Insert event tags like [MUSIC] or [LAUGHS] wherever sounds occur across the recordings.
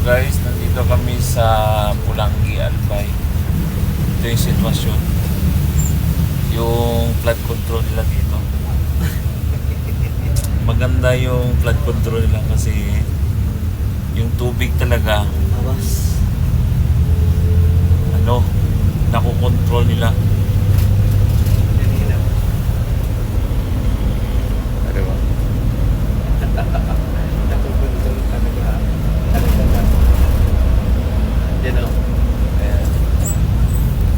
guys, nandito kami sa Pulangi, Albay. Ito yung sitwasyon. Yung flood control nila dito. [LAUGHS] Maganda yung flood control nila kasi yung tubig talaga, Awas. ano, nakokontrol nila. Kanina. Ano ba? Nakukontrol talaga. Talaga na. Yan o. Ayan.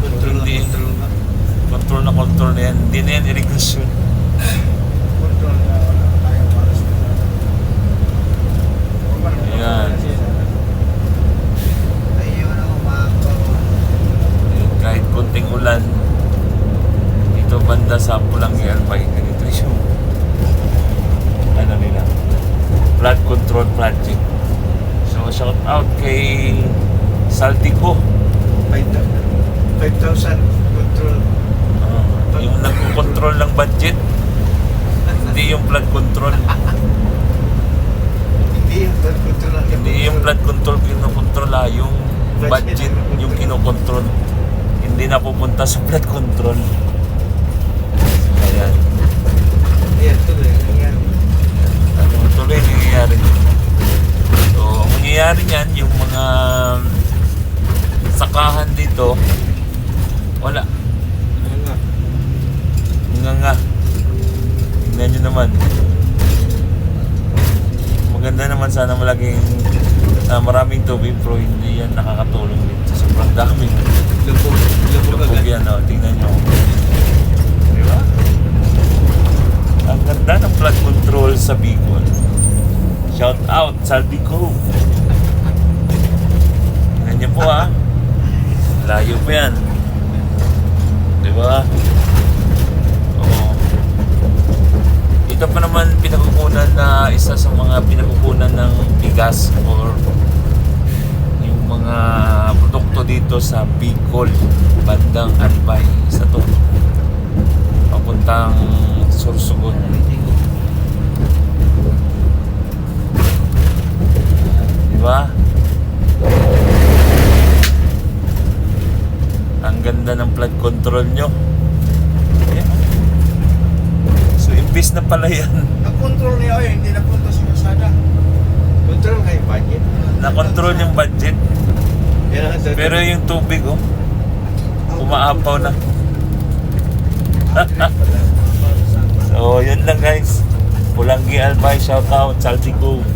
Control na Hindi. control na. Control na control na yan. Hindi na yan irrigation. Ayan. Eh, kahit konting ulan dito banda sa Pulangi Albay ganito yung ano nila flood control project so shout out kay Saltico 5,000 control. Yung nagko-control ng budget. Hindi yung flood control. Hindi yung flood control hindi yung flood control kinokontrol ah, yung budget yung kinokontrol hindi na pupunta sa flood control. Ayan. Ayan, tuloy. Ayan. ano tuloy nangyayari. So ang mangyayari niyan yung mga sakahan dito wala naman. Maganda naman sana malaging ah, maraming tubig pero hindi yan nakakatulong dito sobrang dami. Lubog. Lubog lubog yan oh, tingnan nyo. Di ba? Ang ganda ng flood control sa Bicol. Shout out Saldico tingnan nyo po ah. Layo pa yan. Di ba ito pa naman pinakukunan na isa sa mga pinakukunan ng bigas or yung mga produkto dito sa Bicol, bandang Albay. Isa to. Papuntang Sorsogon. Di ba? Ang ganda ng flood control nyo. Ayan. Imbis na pala yan, Nakontrol niya eh, hindi napunta sa kasada. Control kayo budget. na-control yung budget. Pero yung tubig, oh, umaapaw na. [LAUGHS] so, yun lang guys. Pulanggi Albay, shout out, Saltico.